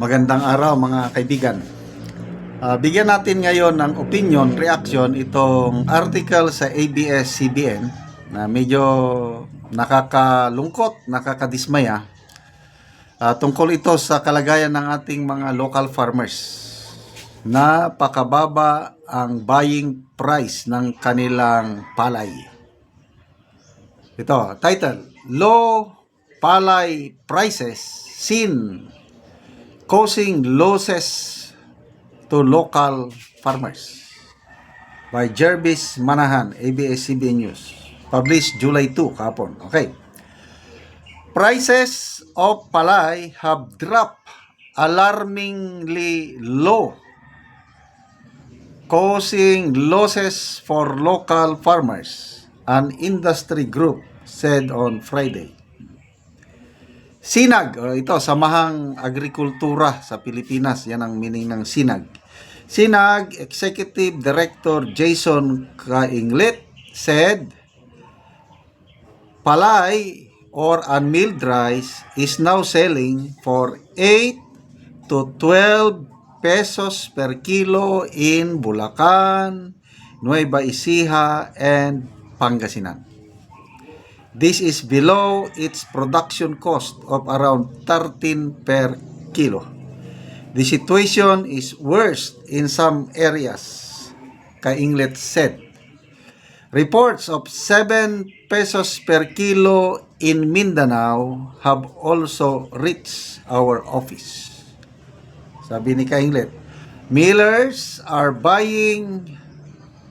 Magandang araw mga kaibigan. Ah, bigyan natin ngayon ng opinion, reaction itong article sa ABS-CBN na medyo nakakalungkot, nakakadismaya Ah, tungkol ito sa kalagayan ng ating mga local farmers. Napakababa ang buying price ng kanilang palay. Ito, title, Low Palay Prices Seen Causing Losses to Local Farmers by Jervis Manahan, ABS-CBN News. Published July 2, kahapon. Okay. Prices of palay have dropped alarmingly low, causing losses for local farmers, an industry group said on Friday. Sinag, o ito, Samahang Agrikultura sa Pilipinas, yan ang meaning ng Sinag. Sinag Executive Director Jason Kainglet said, Palay or unmilled rice is now selling for 8 to 12 pesos per kilo in Bulacan, Nueva Ecija, and Pangasinan. This is below its production cost of around 13 per kilo. The situation is worse in some areas, Kainglet said. Reports of 7 pesos per kilo in Mindanao have also reached our office. Sabi ni Kainglet, millers are buying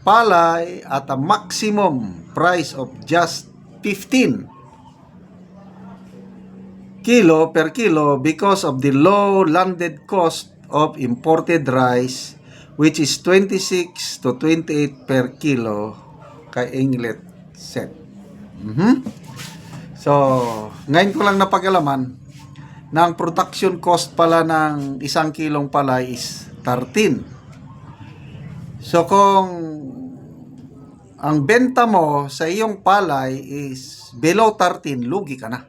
palay at a maximum price of just 15 kilo per kilo because of the low landed cost of imported rice which is 26 to 28 per kilo kay Inglet set. Mhm. So, ngayon ko lang napag-alaman na ang production cost pala ng isang kilong palay is 13. So, kung ang benta mo sa iyong palay is below 13, lugi ka na.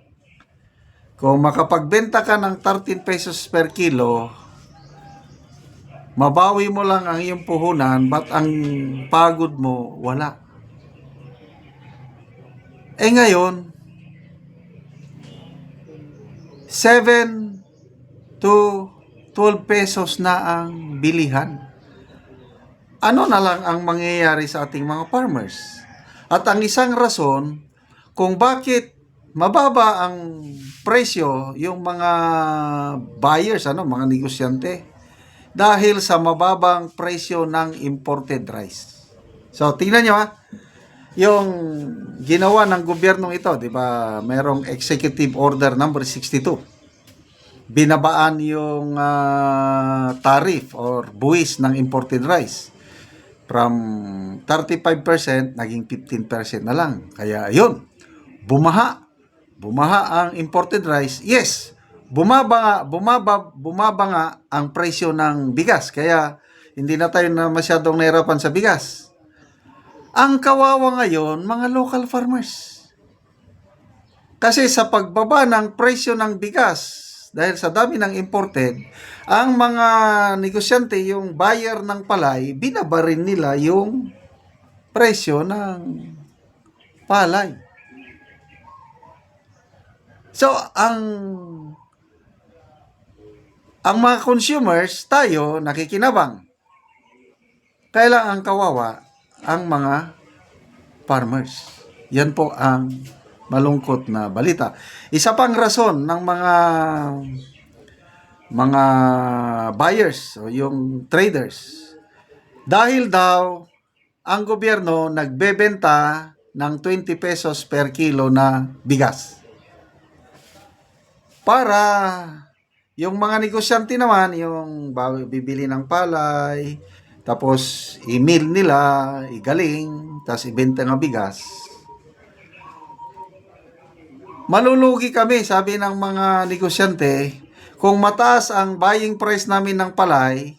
Kung makapagbenta ka ng 13 pesos per kilo, mabawi mo lang ang iyong puhunan, but ang pagod mo, wala. Eh ngayon, 7 to 12 pesos na ang bilihan. Ano na lang ang mangyayari sa ating mga farmers? At ang isang rason kung bakit mababa ang presyo yung mga buyers, ano, mga negosyante, dahil sa mababang presyo ng imported rice. So, tingnan nyo ha, yung ginawa ng gobyernong ito, di ba, merong executive order number 62. Binabaan yung ah, tariff or buwis ng imported rice from 35% naging 15% na lang. Kaya yun, bumaha. Bumaha ang imported rice. Yes, bumaba bumaba, bumaba nga ang presyo ng bigas. Kaya hindi na tayo na masyadong nahirapan sa bigas. Ang kawawa ngayon, mga local farmers. Kasi sa pagbaba ng presyo ng bigas, dahil sa dami ng imported, ang mga negosyante, yung buyer ng palay, binabarin nila yung presyo ng palay. So, ang ang mga consumers, tayo, nakikinabang. Kailang ang kawawa, ang mga farmers. Yan po ang malungkot na balita. Isa pang rason ng mga mga buyers o yung traders dahil daw ang gobyerno nagbebenta ng 20 pesos per kilo na bigas. Para yung mga negosyante naman, yung bibili ng palay, tapos i-mill nila, igaling, tapos ibenta ng bigas. Malulugi kami, sabi ng mga negosyante, kung mataas ang buying price namin ng palay,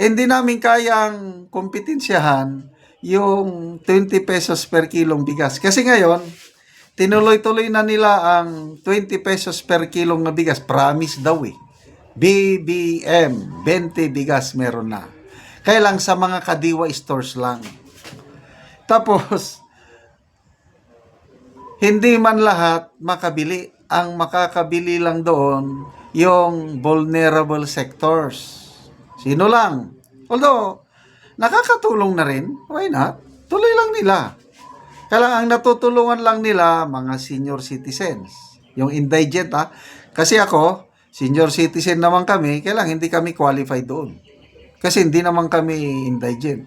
hindi namin kayang kompetensyahan yung 20 pesos per kilong bigas. Kasi ngayon, tinuloy-tuloy na nila ang 20 pesos per kilong na bigas. Promise daw eh. BBM, 20 bigas meron na. Kaya sa mga kadiwa stores lang. Tapos, hindi man lahat makabili. Ang makakabili lang doon, yung vulnerable sectors. Sino lang? Although, nakakatulong na rin. Why not? Tuloy lang nila. Kaya ang natutulungan lang nila, mga senior citizens. Yung indigent ha. Kasi ako, senior citizen naman kami, kaya lang hindi kami qualified doon. Kasi hindi naman kami indigent.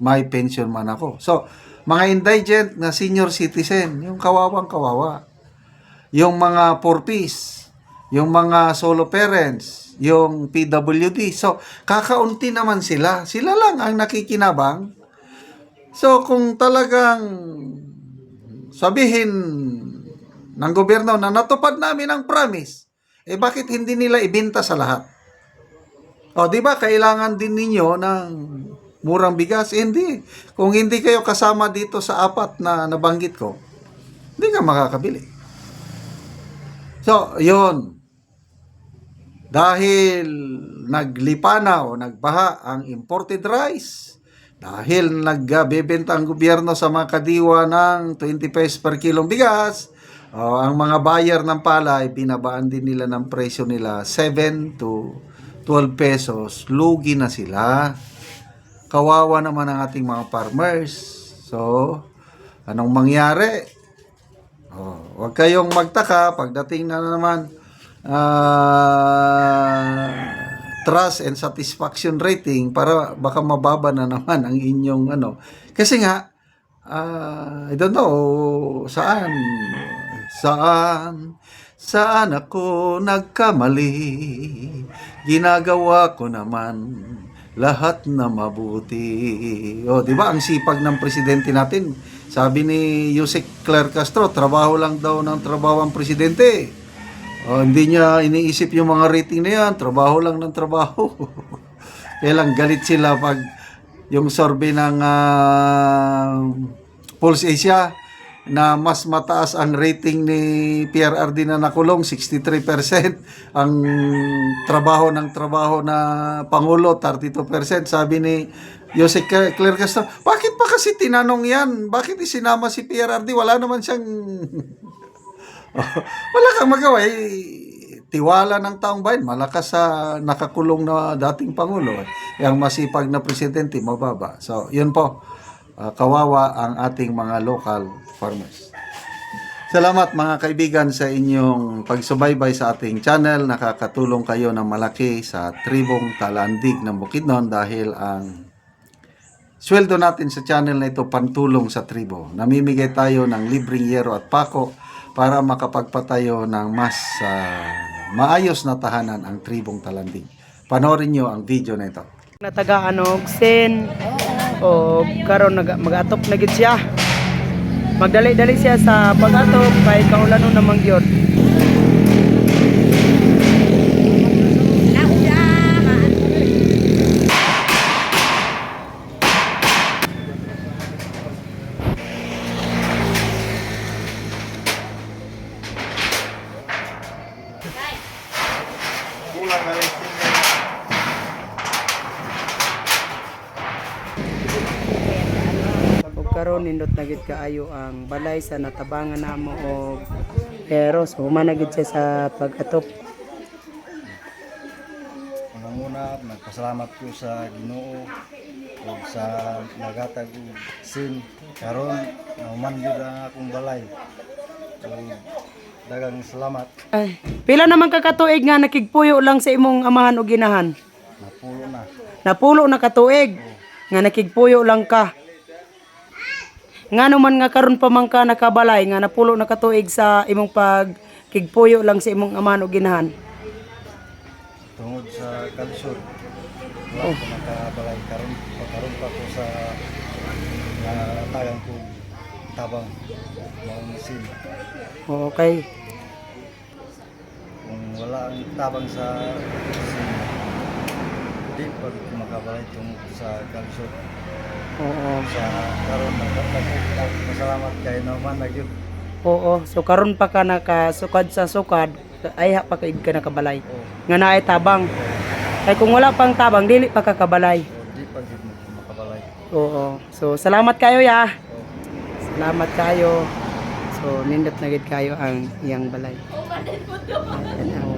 May pension man ako. So, mga indigent na senior citizen, yung kawawang kawawa. Yung mga porpis, yung mga solo parents, yung PWD. So, kakaunti naman sila. Sila lang ang nakikinabang. So, kung talagang sabihin ng gobyerno na natupad namin ang promise, eh bakit hindi nila ibenta sa lahat? O, di ba, kailangan din ninyo ng murang bigas? Eh, hindi. Kung hindi kayo kasama dito sa apat na nabanggit ko, hindi ka makakabili. So, yun. Dahil naglipana o nagbaha ang imported rice, dahil nagbebenta ang gobyerno sa mga kadiwa ng 20 pesos per kilong bigas, o ang mga buyer ng palay, binabaan din nila ng presyo nila 7 to 12 pesos. Lugi na sila. Kawawa naman ang ating mga farmers. So, anong mangyari? Oh, huwag kayong magtaka pagdating na naman ah, trust and satisfaction rating para baka mababa na naman ang inyong ano. Kasi nga ah, I don't know saan saan saan ako nagkamali ginagawa ko naman lahat na mabuti. O, di ba? Ang sipag ng presidente natin. Sabi ni Yusek Claire Castro, trabaho lang daw ng trabaho ang presidente. O, hindi niya iniisip yung mga rating na yan. Trabaho lang ng trabaho. Kaya lang galit sila pag yung survey ng ah, Pulse Asia na mas mataas ang rating ni PRRD na nakulong, 63%. Ang trabaho ng trabaho na Pangulo, 32%. Sabi ni Jose Claire Castro, bakit pa kasi tinanong yan? Bakit isinama si PRRD? Wala naman siyang... Wala kang magawa. Eh, tiwala ng taong bayan, malakas sa nakakulong na dating Pangulo. Eh, masipag na presidente, mababa. So, yun po. Ah, kawawa ang ating mga local farmers. Salamat mga kaibigan sa inyong pagsubaybay sa ating channel. Nakakatulong kayo ng malaki sa tribong talandig ng Bukidnon dahil ang sweldo natin sa channel na ito pantulong sa tribo. Namimigay tayo ng libreng yero at pako para makapagpatayo ng mas ah, maayos na tahanan ang tribong talandig. Panoorin nyo ang video na ito. natagaan og sin o karon magatop na gid siya. Magdali-dali siya sa pag-atop kay kaulano namang gyud ug karon nindot na gid kaayo ang balay sa natabangan namo og pero so human na gid siya sa pag-atop Unang-una, nagpasalamat ko sa Ginoo o sa nagatag og sin karon nauman gyud ang akong balay. O dagang salamat ay pila naman ka katuig nga nakigpuyo lang sa imong amahan o ginahan napulo na. Napulo na katuig nga nakigpuyo lang ka. Nga naman nga karon pa man ka nakabalay nga napulo na katuig sa imong pagkigpuyo lang sa imong amahan o ginahan. Tungod sa kalisod. Wala ko nakabalay karon karon pa ko sa natagang ko tabang maong sin. Okay. Kung wala ang tabang sa sin, di pa makabalay tungod sa kalisod. Oo. sa karon nagpasalamat kay naman na gyud Oo. So karon pa ka nakasukad sa sukad ay ha pa ka nakabalay. O, Nga naay tabang. Kay kung wala pang tabang dili pa ka kabalay. o di pa gid mo makabalay. Oo. So salamat kayo ya. O, Salamat kayo. So nindot na gid kayo ang iyang balay. Ayan, ang